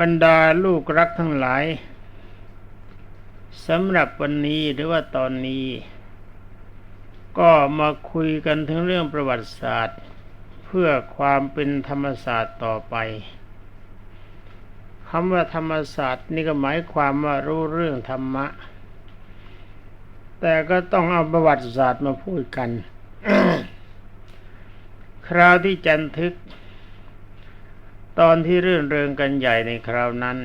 บรรดาลูกรักทั้งหลายสำหรับวันนี้หรือว่าตอนนี้ ก็มาคุยกันถึงเรื่องประวัติศาสตร์ เพื่อความเป็นธรรมศาสตร์ต่อไปคำว่าธรรมศาสตร์นี่ก็หมายความว่ารู้เรื่องธรรมะ แต่ก็ต้องเอาประวัติศาสตร์มาพูดกัน คราวที่จันทึก ตอนที่เรื่นเริงกันใหญ่ในคราวนั้น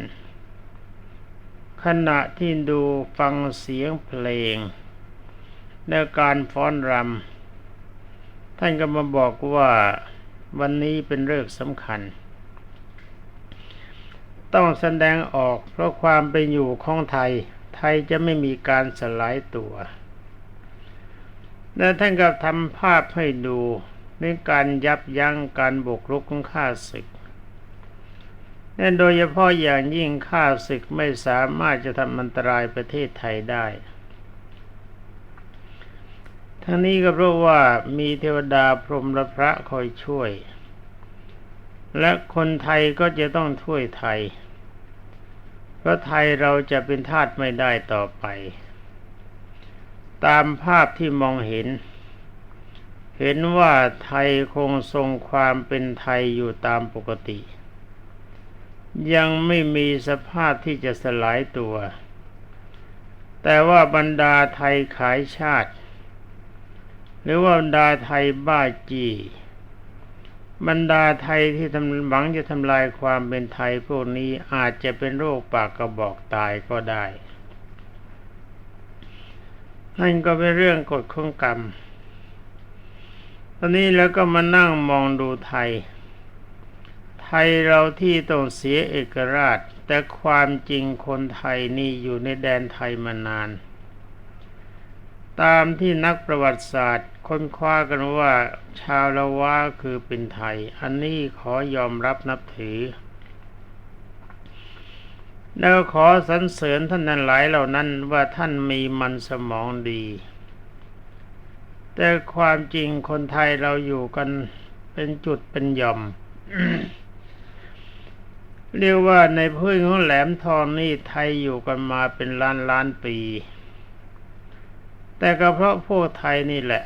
ขณะที่ดูฟังเสียงเพลง และการฟ้อนรำท่านก็มาบอกว่าวันนี้เป็นเรื่องสำคัญ ต้องแสดงออกเพราะความเป็นอยู่ของไทย ไทยจะไม่มีการสลายตัว และท่านก็ทำภาพให้ดูในการยับยั้งการบุกรุกของข้าศึก นั่นโดยเฉพาะอย่างยิ่งข้าศึกไม่สามารถจะทำอันตรายประเทศไทยได้ ทั้งนี้ก็เพราะว่ามีเทวดาพรหมและพระคอยช่วย และคนไทยก็จะต้องช่วยไทย เพราะไทยเราจะเป็นทาสไม่ได้ต่อไป ตามภาพที่มองเห็น เห็นว่าไทยคงทรงความเป็นไทยอยู่ตามปกติ ยังไม่มีสภาพที่จะสลายตัว แต่ว่าบรรดาไทยขายชาติ หรือว่าบรรดาไทยบ้าจีบรรดาไทยที่ทำหวังจะทำลายความเป็นไทยพวกนี้อาจจะเป็นโรคปากกระบอกตายก็ได้ นั่นก็เป็นเรื่องกฎข้องกรรม ตอนนี้แล้วก็มานั่งมองดูไทย ไทยเราที่ต้องเสียเอกราช แต่ความจริงคนไทยนี่อยู่ในแดนไทยมานาน ตามที่นักประวัติศาสตร์ค้นคว้ากันว่าชาวละวะคือเป็นไทย อันนี้ขอยอมรับนับถือ แล้วขอสรรเสริญท่านนั้นหลายเหล่านั้นว่าท่านมีมันสมองดี แต่ความจริงคนไทยเราอยู่กันเป็นจุดเป็นหย่อม เรียกว่าในพื้นของแหลมทองนี่ไทยอยู่กันมาเป็นล้านล้านปี แต่ก็เพราะพวกไทยนี่แหละ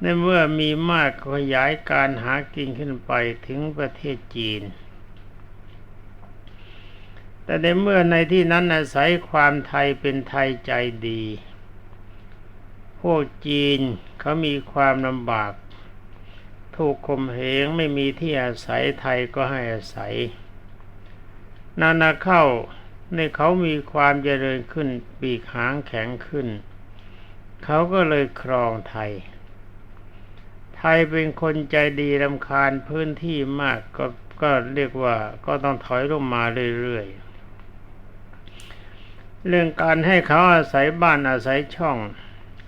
ในเมื่อมีมากขยายการหากินขึ้นไปถึงประเทศจีน แต่ในเมื่อในที่นั้นอาศัยความไทยเป็นไทยใจดี พวกจีนเขามีความลำบาก ถูกข่มเหงไม่มีที่อาศัยไทยก็ให้อาศัย นานาเข้าในเขามีความเจริญขึ้นปีกหางแข็งขึ้น เขาก็เลยครองไทย ไทยเป็นคนใจดีรำคาญพื้นที่มากก็ก็เรียกว่าก็ต้องถอยลงมาเรื่อยๆ เรื่องการให้เขาอาศัยบ้านอาศัยช่อง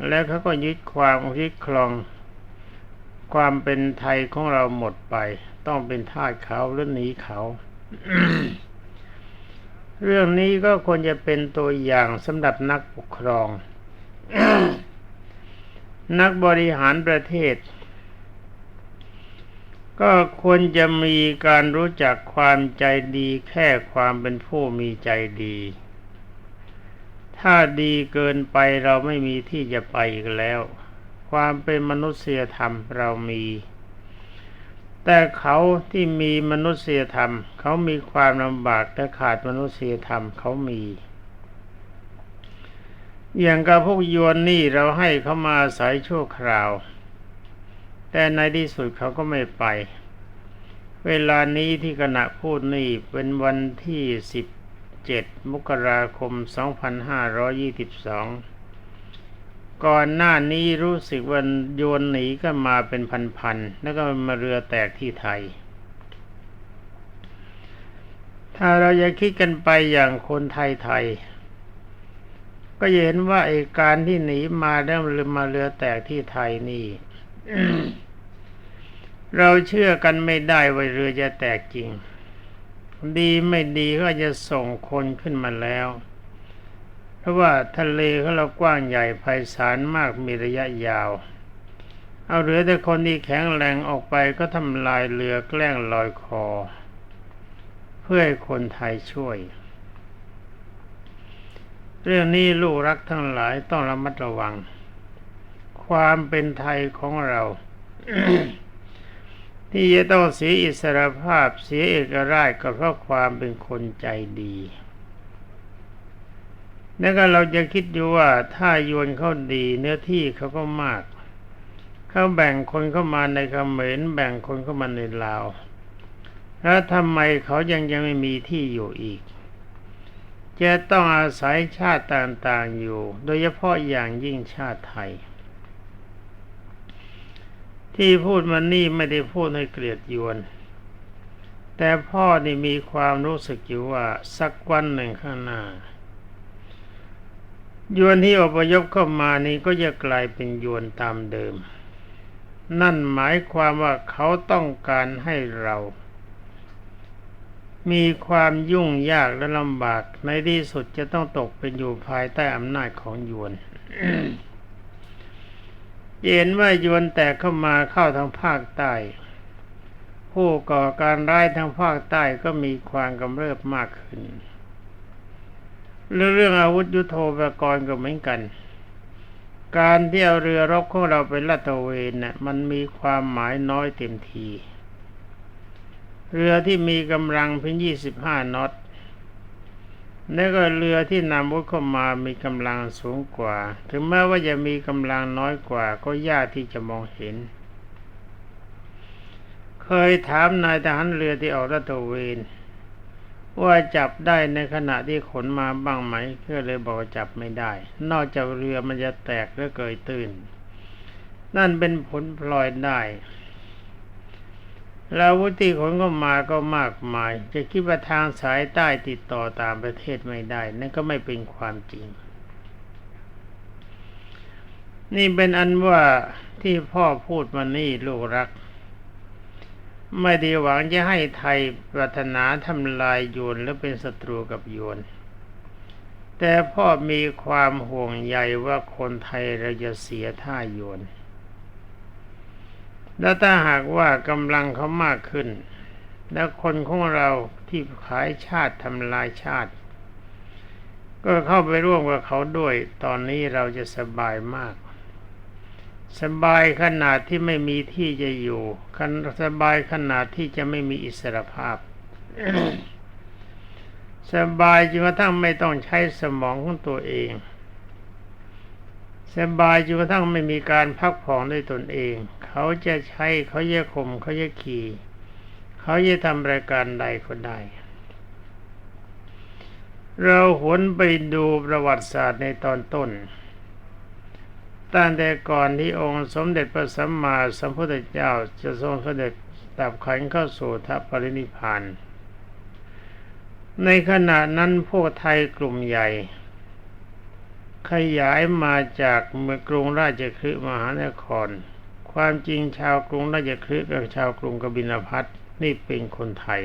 แล้วเขาก็ยึดความยึดครอง ความเป็นไทยของเราหมดไป ต้องเป็นทาสเขาหรือหนีเขา เรื่องนี้ก็ควรจะเป็นตัวอย่างสำหรับนักปกครอง นักบริหารประเทศ ก็ควรจะมีการรู้จักความใจดีแค่ความเป็นผู้มีใจดี ถ้าดีเกินไปเราไม่มีที่จะไปอีกแล้ว ความเป็นมนุษยธรรมเรามี แต่เขาที่มีมนุษยธรรม เขามีความลำบากแต่ขาดมนุษยธรรมเขามี อย่างกับพวกยวนนี่เราให้เขามาอาศัยชั่วคราว แต่ในที่สุดเขาก็ไม่ไป เวลานี้ที่ขณะพูดนี่เป็นวันที่17มกราคม2522 ก่อนหน้านี้รู้สึกวันโยนหนีก็มาเป็นพันๆ แล้วก็มาเรือแตกที่ไทย ถ้าเราจะคิดกันไปอย่างคนไทยไทย ก็เห็นว่าไอ้การที่หนีมาแล้วมาเรือแตกที่ไทยนี่เราเชื่อกันไม่ได้ว่าเรือจะแตกจริง ดีไม่ดีก็จะส่งคนขึ้นมาแล้ว ราะว่าทะเลของเรากว้างใหญ่ไพศาลมากมีระยะยาว เอาเหลือแต่คนที่แข็งแรงออกไปก็ทำลายเรือแกล้งลอยคอ เพื่อให้คนไทยช่วย เรื่องนี้ลูกรักทั้งหลายต้องระมัดระวัง ความเป็นไทยของเรา ที่จะต้องเสียอิสรภาพเสียเอกราชก็เพราะความเป็นคนใจดี แล้วก็เราจะคิดดูว่าถ้ายวนเขาดีเนื้อที่เขาก็มาก เขาแบ่งคนเข้ามาในเขมรแบ่งคนเข้ามาในลาว แล้วทำไมเขายังยังไม่มีที่อยู่อีก จะต้องอาศัยชาติต่างๆอยู่ โดยเฉพาะอย่างยิ่งชาติไทย ที่พูดมานี่ไม่ได้พูดให้เกลียดยวน แต่พ่อนี่มีความรู้สึกอยู่ว่าสักวันหนึ่งข้างหน้า ยวนที่อพยพเข้ามานี้ก็จะกลายเป็นยวนตามเดิม นั่นหมายความว่าเขาต้องการให้เรา มีความยุ่งยากและลำบาก ในที่สุดจะต้องตกเป็นอยู่ภายใต้อำนาจของยวนเห็นว่ายวนแตกเข้ามาเข้าทางภาคใต้ ผู้ก่อการร้ายทางภาคใต้ก็มีความกำเริบมากขึ้น เรื่องเรื่องอาวุธยุโทโธปกรณ์ก็เหมือนกัน การที่เอาเรือรบของเราไปลาดตระเวนน่ะมันมีความหมายน้อยเต็มที เรือที่มีกำลังเพียงยี่สิบห้านอตแล้วก็เรือที่นำวุธเข้ามามีกำลังสูงกว่า ถึงแม้ว่าจะมีกำลังน้อยกว่า ก็ยากที่จะมองเห็น เคยถามนายทหารเรือที่ออกลาตะเวน ว่าจับได้ในขณะที่ขนมาบ้างไหมก็เลยบอกจับไม่ได้ นอกจากเรือมันจะแตกหรือเกยตื้น นั่นเป็นผลพลอยได้ แล้ววุฒิขนก็มาก็มากมาย จะคิดว่าทางสายใต้ติดต่อตามประเทศไม่ได้ นั่นก็ไม่เป็นความจริง นี่เป็นอันว่าที่พ่อพูดมานี่ลูกรัก ไม่ได้หวังจะให้ไทยปรารถนาทำลายโยนและเป็นศัตรูกับโยน แต่พ่อมีความห่วงใยว่าคนไทยเราจะเสียท่าโยน และถ้าหากว่ากำลังเขามากขึ้น และคนของเราที่ขายชาติทำลายชาติ ก็เข้าไปร่วมกับเขาด้วย ตอนนี้เราจะสบายมาก สบายขนาดที่ไม่มีที่จะอยู่สบายขนาดที่จะไม่มีอิสรภาพ สบายจนกระทั่งไม่ต้องใช้สมองของตัวเอง สบายจนกระทั่งไม่มีการพักผ่อนด้วยตนเอง เขาจะใช้เขาจะข่มเขาจะขี่เขาจะทำรายการใดก็ได้เราหวนไปดูประวัติศาสตร์ในตอนต้น ตั้งแต่ก่อนที่องค์สมเด็จพระสัมมาสัมพุทธเจ้าจะทรงเสด็จดับขันเข้าสู่ทัพปรินิพาน ในขณะนั้นพวกไทยกลุ่มใหญ่ ขยายมาจากเมืองกรุงราชคฤห์มหานคร ความจริงชาวกรุงราชคฤห์กับชาวกรุงกบินพัทนี่เป็นคนไทย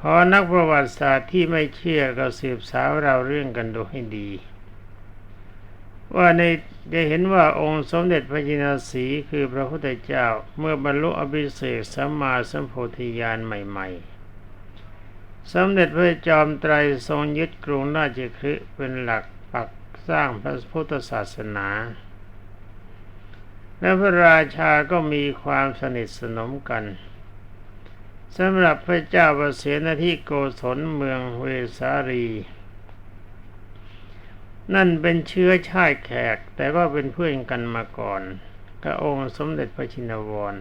ขอนักประวัติศาสตร์ที่ไม่เชื่อก็สืบสาวเราเรื่องกันดูให้ดี ว่าในจะเห็นว่าองค์สมเด็จพระจินสีคือพระพุทธเจ้าเมื่อบรรลุอภิเศกสัมมาสัมโพธิญาณใหม่ ๆ สมเด็จพระจอมไตรทรงยึดกรุงราชคฤห์เป็นหลักปักสร้างพระพุทธศาสนา และพระราชาก็มีความสนิทสนมกันสำหรับพระเจ้าประเสนที่โกศลเมืองเวสาลี นั่นเป็นเชื้อชาติแขก แต่ก็เป็นเพื่อนกันมาก่อนกับองค์สมเด็จพระชินวร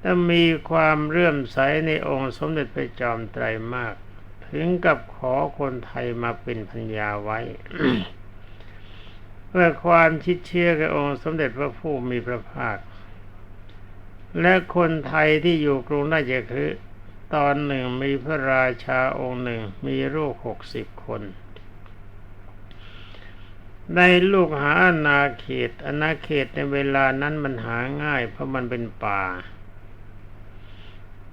แต่มีความเรื่อมใสในองค์สมเด็จพระจอมไตรมาก ถึงกับขอคนไทยมาเป็นพัญญาไว้ เพื่อความชิดเชื่อกับองค์สมเด็จพระผู้มีพระภาค และคนไทยที่อยู่กรุงราชคฤห์ตอนหนึ่งมีพระราชาองค์หนึ่งมีลูกหกสิบคน ในลูกหาอาณาเขตอาณาเขตในเวลานั้นมันหาง่าย เพราะมันเป็นป่า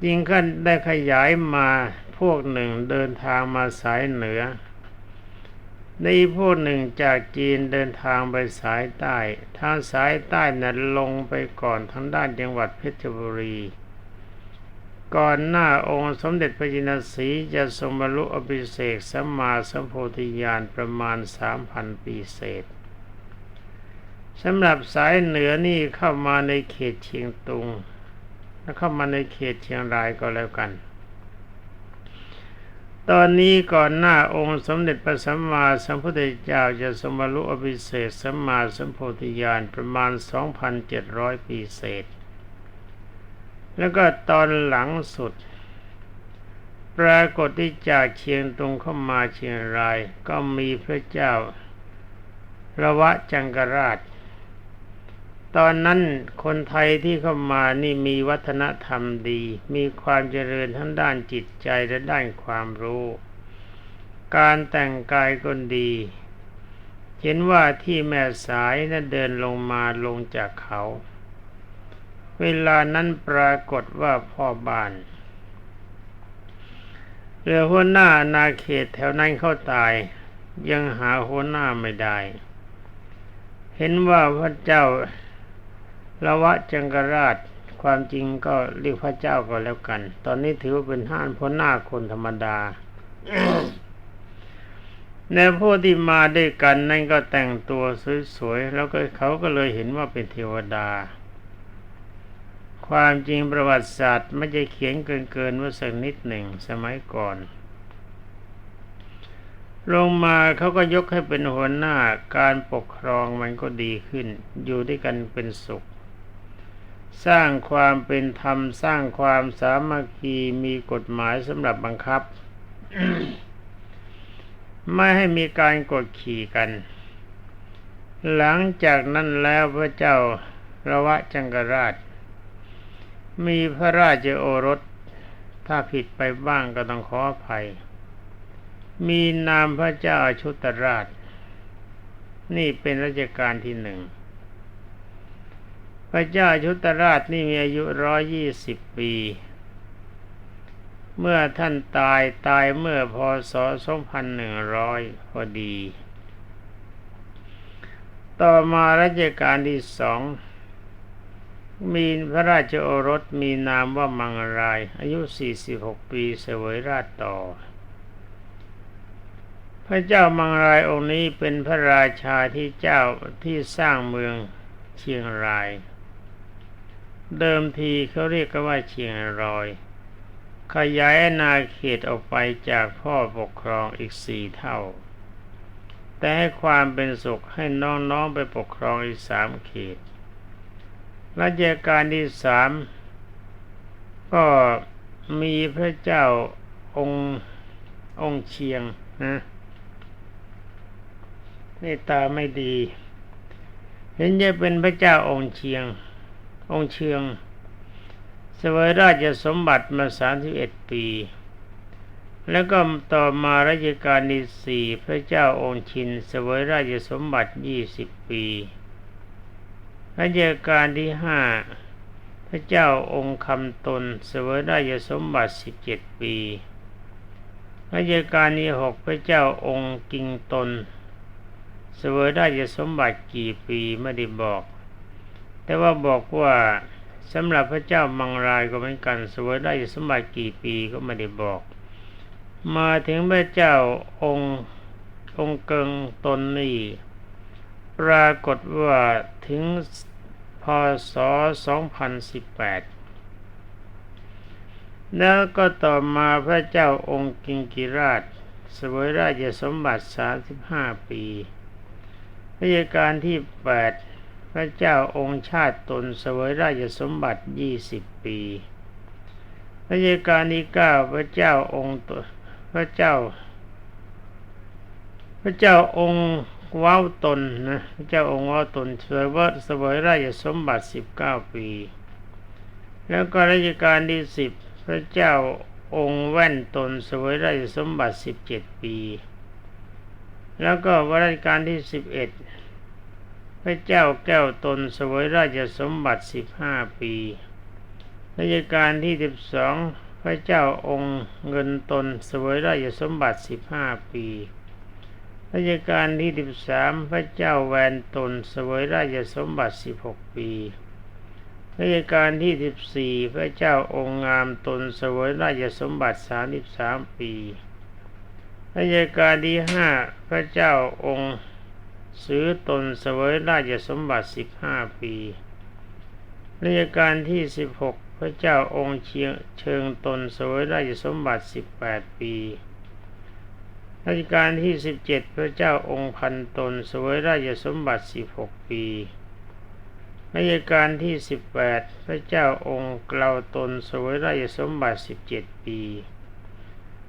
ยิ่งขั้นได้ขยายมาพวกหนึ่งเดินทางมาสายเหนือ ในพวกหนึ่งจากจีนเดินทางไปสายใต้ทางสายใต้นั้นลงไปก่อนทางด้านจังหวัดเพชรบุรี ก่อนหน้าองค์สมเด็จพระจินสีจะทรงบรรลุอภิเษกสัมมาสัมโพธิญาณประมาณสามพันปีเศษสำหรับสายเหนือนี่เข้ามาในเขตเชียงตุง และเข้ามาในเขตเชียงรายก็แล้วกัน ตอนนี้ก่อนหน้าองค์สมเด็จพระสัมมาสัมพุทธเจ้าจะสมบรรลุอภิเศษสัมมาสัมโพธิญาณประมาณ 2,700 ปีเศษ แล้วก็ตอนหลังสุด ปรากฏที่จากเชียงตุงเข้ามาเชียงราย ก็มีพระเจ้าระวะจังกราช ตอนนั้นคนไทยที่เข้ามานี่มีวัฒนธรรมดี มีความเจริญทั้งด้านจิตใจและด้านความรู้ การแต่งกายก็ดี เห็นว่าที่แม่สายนั้นเดินลงมาลงจากเขา เวลานั้นปรากฏว่าพ่อบ้านเรือหัวหน้านาเขตแถวนั้นเขาตาย ยังหาหัวหน้าไม่ได้ เห็นว่าพระเจ้าละวะจังกราชความจริงก็เรียกพระเจ้าก็แล้วกัน ตอนนี้ถือว่าเป็นห้านพ้นหน้าคนธรรมดา ในผู้ที่มาด้วยกันนั่นก็แต่งตัวสวยๆ แล้วก็เขาก็เลยเห็นว่าเป็นเทวดา ความจริงประวัติศาสตร์ไม่จะเขียนเกินๆว่าสักนิดหนึ่งสมัยก่อน ลงมาเขาก็ยกให้เป็นหัวหน้าการปกครองมันก็ดีขึ้น อยู่ด้วยกันเป็นสุข สร้างความเป็นธรรมสร้างความสามัคคีมีกฎหมายสำหรับบังคับ ไม่ให้มีการกดขี่กัน หลังจากนั้นแล้วพระเจ้าระวะจังกราช มีพระราชโอรส ถ้าผิดไปบ้างก็ต้องขออภัย มีนามพระเจ้าชุตราช นี่เป็นรัชกาลที่หนึ่ง พระเจ้าชุตราชนี่มีอายุร้อยยี่สิบปี เมื่อท่านตายตายเมื่อพศ2100พอดี ต่อมารัชกาลที่สอง มีพระราชโอรสมีนามว่ามังราย อายุ 46 ปีเสวยราชต่อ พระเจ้ามังรายองค์นี้เป็นพระราชาที่เจ้าที่สร้างเมืองเชียงราย เดิมทีเขาเรียกกันว่าเชียงรอย ขยายอาณาเขตออกไปจากพ่อปกครองอีกสี่เท่า แต่ให้ความเป็นสุขให้น้องๆไปปกครองอีกสามเขต รัชกาลที่สามก็มีพระเจ้าองค์องค์เชียงนะนี่ตาไม่ดี เห็นจะเป็นพระเจ้าองค์เชียง องค์เชียงเสวยราชสมบัติมาสามสิบเอ็ดปี แล้วก็ต่อมารัชกาลที่สี่พระเจ้าองค์ชินเสวยราชสมบัติยี่สิบปี รัชกาลที่ห้าพระเจ้าองค์คำตนเสวยราชสมบัติสิบเจ็ดปีรัชกาลที่หกพระเจ้าองค์กิงตนเสวยราชสมบัติกี่ปีไม่ได้บอก แต่ว่าบอกว่าสำหรับพระเจ้ามังรายก็เหมือนกันเสวยราชสมบัติกี่ปีก็ไม่ได้บอก มาถึงพระเจ้าองค์องค์เกิงตนนี่ ปรากฏว่าถึงพศ 2018 แล้วก็ต่อมาพระเจ้าองค์กิงกิราชเสวยราชสมบัติ 35 ปีรัชกาลที่ 8 พระเจ้าองค์ชาติตนเสวยราชสมบัติ 20 ปีรัชกาลที่ 9 พระเจ้าองค์ตพระเจ้า พระเจ้าองค์ ว้าวตนนะพระเจ้าองค์ว้าวตนเสวยเสวยราชสมบัติสิบเก้าปี แล้วก็รัชกาลที่สิบพระเจ้าองค์แว่นตนเสวยราชสมบัติสิบเจ็ดปี แล้วก็วรัชกาลที่สิบเอ็ดพระเจ้าแก้วตนเสวยราชสมบัติสิบห้าปีรัชกาลที่สิบสองพระเจ้าองค์เงินตนเสวยราชสมบัติสิบห้าปี รัชกาลที่สิบสามพระเจ้าแวนตนเสวยราชสมบัติสิบหกปีรัชกาลที่สิบสี่พระเจ้าองค์งามตนเสวยราชสมบัติสามสิบสามปีรัชกาลที่ห้าพระเจ้าองค์ซื้อตนเสวยราชสมบัติสิบห้าปีรัชกาลที่สิบหกพระเจ้าองค์เชียงเชิงตนเสวยราชสมบัติสิบแปดปี รัชกาลที่สิบเจ็ดพระเจ้าองค์พันตนเสวยราชสมบัติสิบหกปีรัชกาลที่สิบแปดพระเจ้าองค์เกลาตนเสวยราชสมบัติสิบเจ็ดปี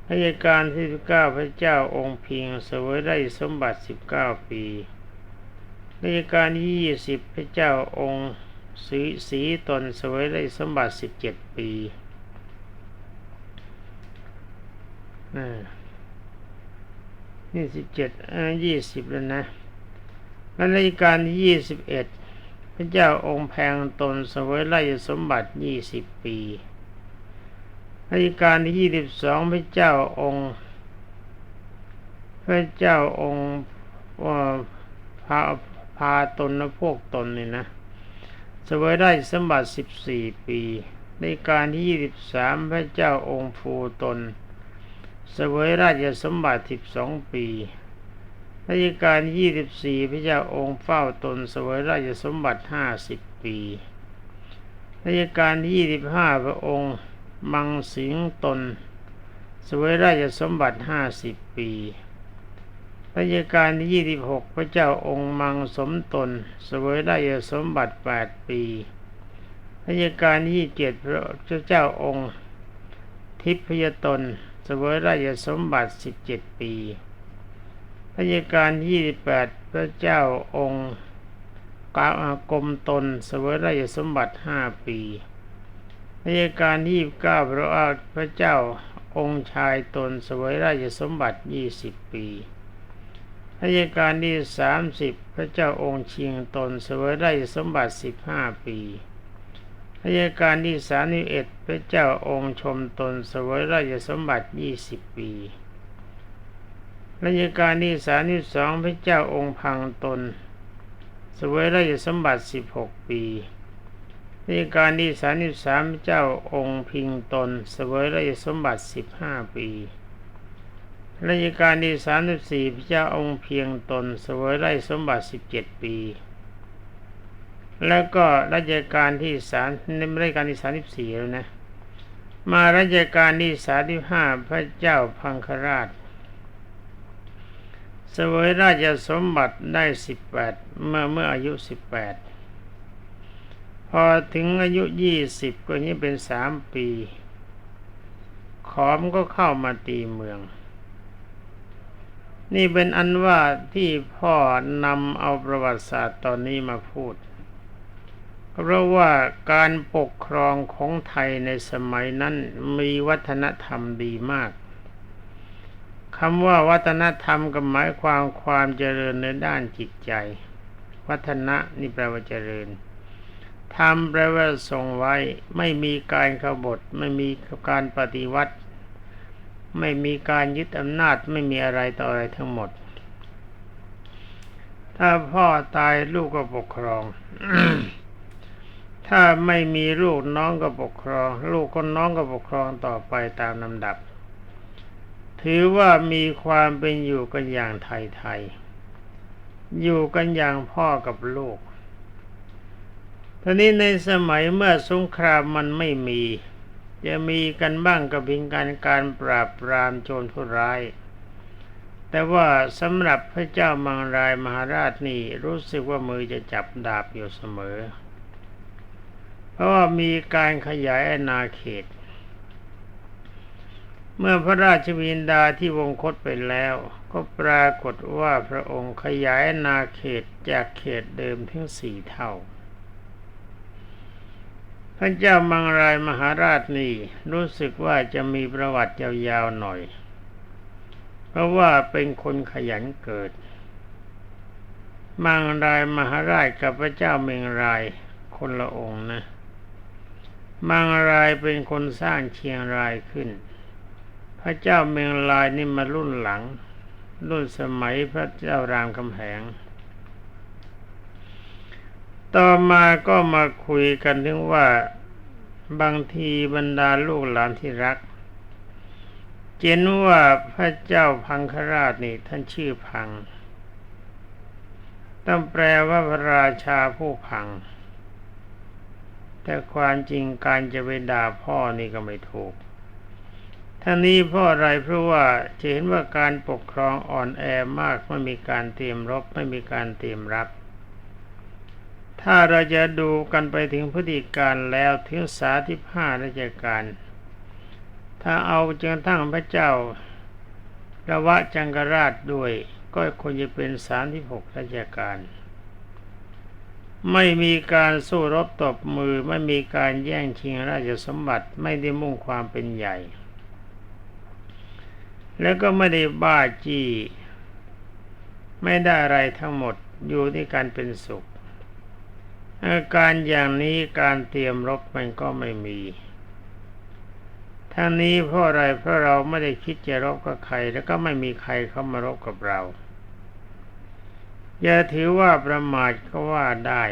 รัชกาลที่สิบเก้าพระเจ้าองค์พิงเสวยราชสมบัติสิบเก้าปีรัชกาลที่ยี่สิบพระเจ้าองค์สีสีตนเสวยราชสมบัติสิบเจ็ดปีอ่า นี่สิบเจ็ดยี่สิบแล้วนะรัชกาลที่ยี่สิบเอ็ดพระเจ้าองค์แพงตนเสวยราชสมบัติยี่สิบปีรัชกาลที่ยี่สิบสองพระเจ้าองค์ พระเจ้าองค์พาพาตนและพวกตนนี่นะเสวยได้สมบัติสิบสี่ปี ในการที่ยี่สิบสามพระเจ้าองค์ภูตน สวยราชสมบัติสิบสองปีรัชกาลยี่สิบสี่พระเจ้าองค์เฝ้าตนเสวยราชสมบัติห้าสิบปีรัชกาลยี่สิบห้าพระองค์มังสิงตนเสวยราชสมบัติห้าสิบปีรัชกาลที่ยี่สิบหกพระเจ้าองค์มังสมตนเสวยราชสมบัติแปดปีรัชกาลที่เจ็ดพระเจ้าองค์ ทิพยตน สวยราชสมบัติสิบเจ็ดปีรัชกาลที่สิบแปดพระเจ้าองค์กากรมตนเสวยราชสมบัติห้าปีรัชกาลที่เก้าพระเจ้าองค์ชายตนเสวยราชสมบัติยี่สิบปีรัชกาลที่สามสิบพระเจ้าองค์เชียงตนเสวยราชสมบัติสิบ ห้าปีรัชกาลที่สามสิเอ็ดพระเจ้าองค์ชมตนเสวยราชสมบัติยี่สิบปีรัชกาลที่สามสิบสองพระเจ้าองค์พังตนเสวยราชสมบัติสิบหกปีรัชกาลที่สามสิบสามพระเจ้าองค์พิงตนเสวยราชสมบัติสิบห้าปีรัชกาลที่สามสิบสี่พระเจ้าองค์เพียงตนเสวยราชสมบัติสิบเจ็ดปี แล้วก็รัชกาลที่สามในรัชกาลที่สามสิบสี่แล้วนะ มารัชกาลที่สามสิบห้าพระเจ้าพังคราชเสวยราชสมบัติได้สิบแปดเมื่อเมื่ออายุสิบแปดพอถึงอายุยี่สิบก็นี้เป็นสามปี ขอมก็เข้ามาตีเมือง นี่เป็นอันว่าที่พ่อนำเอาประวัติศาสตร์ตอนนี้มาพูด เพราะว่าการปกครองของไทยในสมัยนั้นมีวัฒนธรรมดีมากคำว่าวัฒนธรรมก็หมายความความเจริญในด้านจิตใจ วัฒนะนี่แปลว่าเจริญทำแปลว่าทรงไว้ ไม่มีการขบฏไม่มีการปฏิวัติ ไม่มีการยึดอำนาจไม่มีอะไรต่ออะไรทั้งหมด ถ้าพ่อตายลูกก็ปกครอง ถ้าไม่มีลูกน้องก็ปกครอง ลูกคนน้องก็ปกครองต่อไปตามลำดับ ถือว่ามีความเป็นอยู่กันอย่างไทยๆอยู่กันอย่างพ่อกับลูกทีนี้ในสมัยเมื่อสงครามมันไม่มี จะมีกันบ้างกับเพียงการการปราบปรามโจรผู้ร้าย แต่ว่าสำหรับพระเจ้ามังรายมหาราชนี่รู้สึกว่ามือจะจับดาบอยู่เสมอ เพราะว่ามีการขยายอาณาเขต เมื่อพระราชวินดาที่วงคตไปแล้ว ก็ปรากฏว่าพระองค์ขยายอาณาเขตจากเขตเดิมถึงสี่เท่าพระเจ้ามังรายมหาราชนี่รู้สึกว่าจะมีประวัติยาวๆหน่อย เพราะว่าเป็นคนขยันเกิด มังรายมหาราชกับพระเจ้าเมงรายคนละองค์นะ มังรายเป็นคนสร้างเชียงรายขึ้น พระเจ้าเมืองรายนี่มารุ่นหลัง รุ่นสมัยพระเจ้ารามคำแหง ต่อมาก็มาคุยกันถึงว่าบางทีบรรดาลูกหลานที่รัก เจนว่าพระเจ้าพังคราชนี่ท่านชื่อพัง ต้องแปลว่าพระราชาผู้พัง แต่ความจริงการจะไปด่าพ่อนี่ก็ไม่ถูกท่านี้เพราะอะไรเพราะว่าจะเห็นว่าการปกครองอ่อนแอมากไม่มีการเตรียมรบไม่มีการเตรียมรับ ถ้าเราจะดูกันไปถึงพฤติการแล้วถึงสาธิห้าราชการ ถ้าเอาจนทั้งพระเจ้าระวะจังกราชด้วย ก็ควรจะเป็นสามที่หกราชการ ไม่มีการสู้รบตบมือ ไม่มีการแย่งชิงราชสมบัติไม่ได้มุ่งความเป็นใหญ่ แล้วก็ไม่ได้บ้าจี้ไม่ได้อะไรทั้งหมดอยู่ที่การเป็นสุข อาการอย่างนี้การเตรียมรบมันก็ไม่มีทั้งนี้เพราะอะไรเพราะเราไม่ได้คิดจะรบกับใคร แล้วก็ไม่มีใครเข้ามารบกับเรา อย่าถือว่าประมาทก็ว่าได้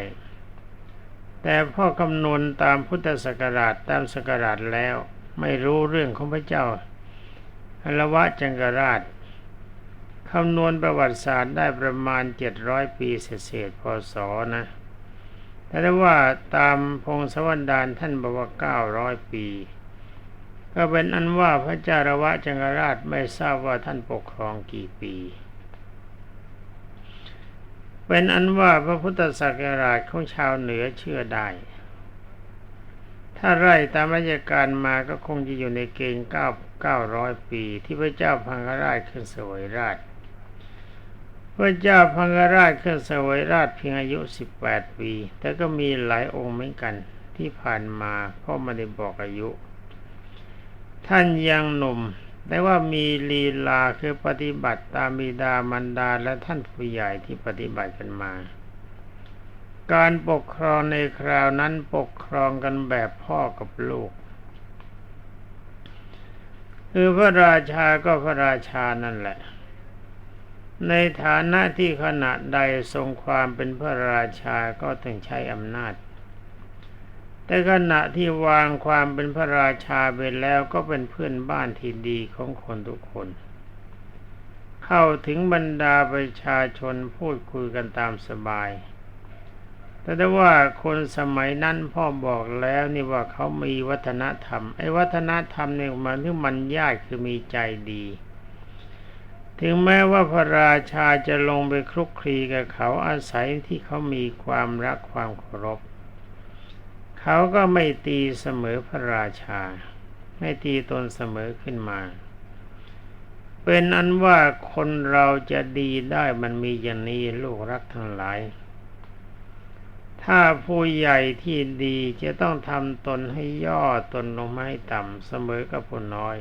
แต่พ่อคำนวณตามพุทธศักราชตามศักราชแล้ว ไม่รู้เรื่องของพระเจ้าอรวะจังกราชคำนวณประวัติศาสตร์ได้ประมาณเจ็ดร้อยปีเศษพศนะแต่ว่าตามพงศวรรดานท่านบอกว่าเก้าร้อยปี ก็เป็นอันว่าพระเจ้ารวะจังกราชไม่ทราบว่าท่านปกครองกี่ปี เป็นอันว่าพระพุทธศักราชของชาวเหนือเชื่อได้ ถ้าไล่ตามราชการมาก็คงจะอยู่ในเกณฑ์เก้าเก้าร้อยปี ที่พระเจ้าพังคราชขึ้นสวยราช พระเจ้าพังคราชขึ้นสวยราชเพียงอายุสิบแปดปี แต่ก็มีหลายองค์เหมือนกันที่ผ่านมาพ่อไม่ได้บอกอายุ ท่านยังหนุ่ม แต่ว่ามีลีลาคือปฏิบัติตามบิดามันดาและท่านผู้ใหญ่ที่ปฏิบัติกันมา การปกครองในคราวนั้นปกครองกันแบบพ่อกับลูก คือพระราชาก็พระราชานั่นแหละ ในฐานะที่ขณะใดทรงความเป็นพระราชาก็ต้องใช้อำนาจ แต่ขณะที่วางความเป็นพระราชาไปแล้วก็เป็นเพื่อนบ้านที่ดีของคนทุกคน เข้าถึงบรรดาประชาชนพูดคุยกันตามสบาย แต่ได้ว่าคนสมัยนั้นพ่อบอกแล้วนี่ว่าเขามีวัฒนธรรมไอ้วัฒนธรรมเนี่ยมันที่มันยากคือมีใจดี ถึงแม้ว่าพระราชาจะลงไปคลุกคลีกับเขาอาศัยที่เขามีความรักความเคารพ เขาก็ไม่ตีเสมอพระราชา ไม่ตีตนเสมอขึ้นมา เป็นอันว่าคนเราจะดีได้มันมีอย่างนี้ลูกรักทั้งหลาย ถ้าผู้ใหญ่ที่ดีจะต้องทำตนให้ย่อตนลงมาให้ต่ำเสมอกับผู้น้อย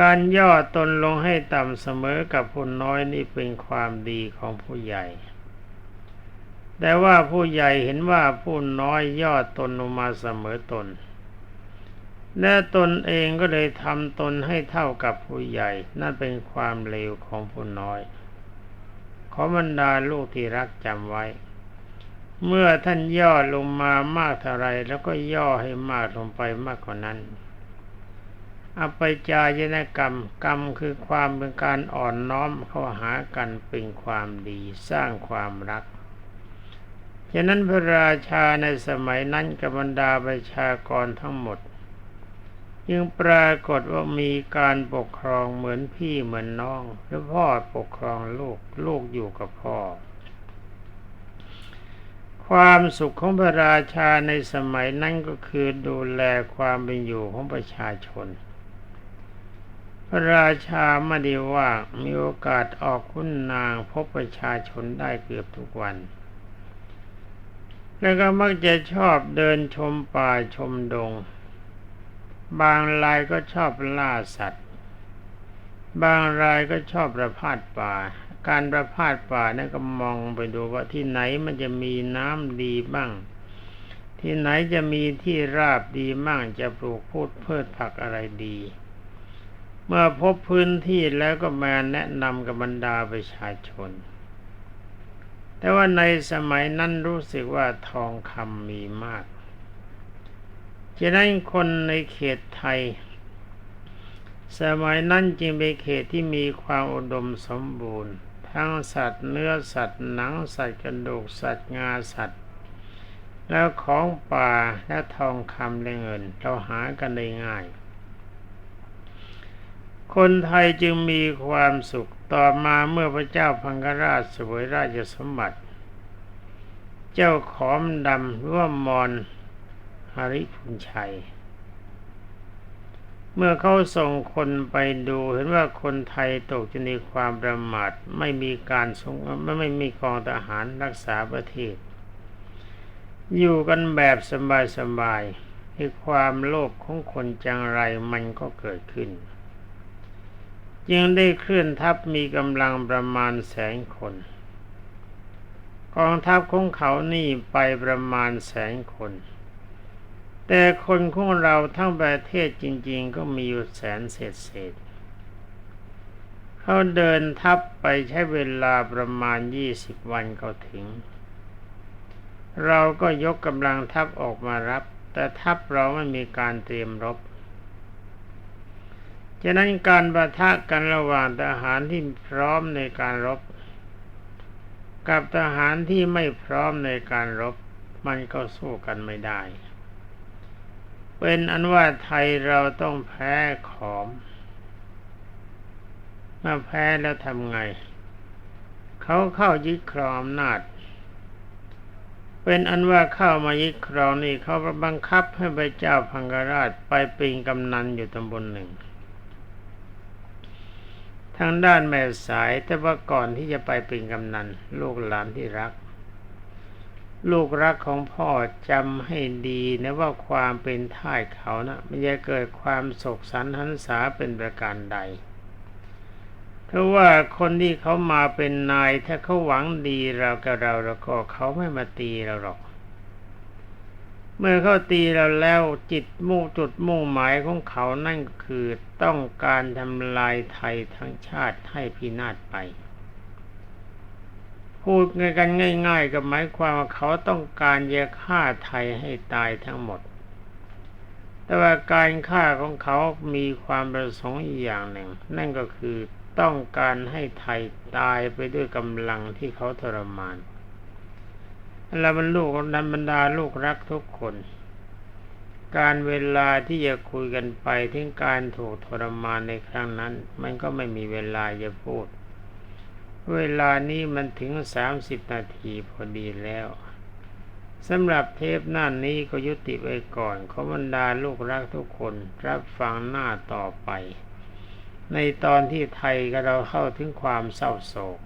การย่อตนลงให้ต่ำเสมอกับผู้น้อยนี่เป็นความดีของผู้ใหญ่ แต่ว่าผู้ใหญ่เห็นว่าผู้น้อยย่อตนลงมาเสมอตน และตนเองก็เลยทำตนให้เท่ากับผู้ใหญ่ นั่นเป็นความเลวของผู้น้อย ขอบรรดาลูกที่รักจำไว้ เมื่อท่านย่อลงมามากเท่าไรแล้วก็ย่อให้มากลงไปมากกว่านั้นอไปจายนกรรม กรรมคือความเป็นการอ่อนน้อมเข้าหากันเป็นความดีสร้างความรัก ฉะนั้นพระราชาในสมัยนั้นกับบรรดาประชากรทั้งหมดยังปรากฏว่ามีการปกครองเหมือนพี่เหมือนน้องหรือพ่อปกครองลูกลูกอยู่กับพ่อ ความสุขของพระราชาในสมัยนั้นก็คือดูแลความเป็นอยู่ของประชาชน พระราชาไม่ได้ว่ามีโอกาสออกคุณนางพบประชาชนได้เกือบทุกวัน แล้วก็มักจะชอบเดินชมป่าชมดง บางรายก็ชอบล่าสัตว์ บางรายก็ชอบประพาสป่า การประพาสป่านี่ก็มองไปดูว่าที่ไหนมันจะมีน้ำดีบ้าง ที่ไหนจะมีที่ราบดีบ้างจะปลูกพูดเพิดผักอะไรดี เมื่อพบพื้นที่แล้วก็มาแนะนำกับบรรดาประชาชน แต่ว่าในสมัยนั้นรู้สึกว่าทองคำมีมากฉะนั้นคนในเขตไทย สมัยนั้นจึงเป็นเขตที่มีความอุดมสมบูรณ์ ทั้งสัตว์เนื้อสัตว์หนังสัตว์กระดูกสัตว์งาสัตว์ แล้วของป่าและทองคำและเงินเราหากันได้ง่าย คนไทยจึงมีความสุขต่อมาเมื่อพระเจ้าพังกราชสวยราชสมบัติ เจ้าขอมดำร่วมมอนหริพุนชัย เมื่อเขาส่งคนไปดูเห็นว่าคนไทยตกอยู่ในความประมาทไม่มีการสงไม่ไม่มีกองทหารรักษาประเทศ อยู่กันแบบสบายๆให้ความโลภของคนจังไรมันก็เกิดขึ้น จึงได้เคลื่อนทัพมีกำลังประมาณแสนคน กองทัพของเขานี่ไปประมาณแสนคน แต่คนของเราทั้งประเทศจริง ๆ ก็มีอยู่แสนเศษเศษเขาเดินทัพไปใช้เวลาประมาณยี่สิบวันก็ถึง เราก็ยกกำลังทัพออกมารับ แต่ทัพเราไม่มีการเตรียมรบ ฉะนั้นการประทะกันระหว่างทหารที่พร้อมในการรบ กับทหารที่ไม่พร้อมในการรบ มันก็สู้กันไม่ได้ เป็นอันว่าไทยเราต้องแพ้ขอมมื่อแพ้แล้วทำไง เขาเข้ายึดครองอำนาจ เป็นอันว่าเข้ามายึดครองนี่เขาบังคับให้พระเจ้าพังกราชไปเป็นกำนันอยู่ตำบลหนึ่ง ทางด้านแม่สายแต่ว่าก่อนที่จะไปเป็นกำนันลูกหลานที่รัก ลูกรักของพ่อจำให้ดีนะว่าความเป็นท่ายเขานะมันจะเกิดความโศกสันหันษาเป็นประการใดเพราะว่าคนที่เขามาเป็นนายถ้าเขาหวังดีเรากับเราแล้วก็เขาไม่มาตีเราหรอก เมื่อเขาตีเราแล้วจิตมุ่งจุดมุ่งหมายของเขานั่นก็คือต้องการทำลายไทยทั้งชาติให้พินาศไป พูดกันง่าย ๆ กับหมายความว่าเขาต้องการจะฆ่าไทยให้ตายทั้งหมด แต่ว่าการฆ่าของเขามีความประสงค์อีกอย่างหนึ่ง นั่นก็คือต้องการให้ไทยตายไปด้วยกำลังที่เขาทรมาน และบรรลูกนันบรรดาลูกรักทุกคน การเวลาที่จะคุยกันไปถึงการถูกทรมานในครั้งนั้น มันก็ไม่มีเวลาจะพูด เวลานี้มันถึงสามสิบนาทีพอดีแล้วสำหรับเทปหน้านี้ก็ยุติไว้ก่อนขอบรรดาลูกรักทุกคนรับฟังหน้าต่อไป ในตอนที่ไทยกับเราเข้าถึงความเศร้าโศก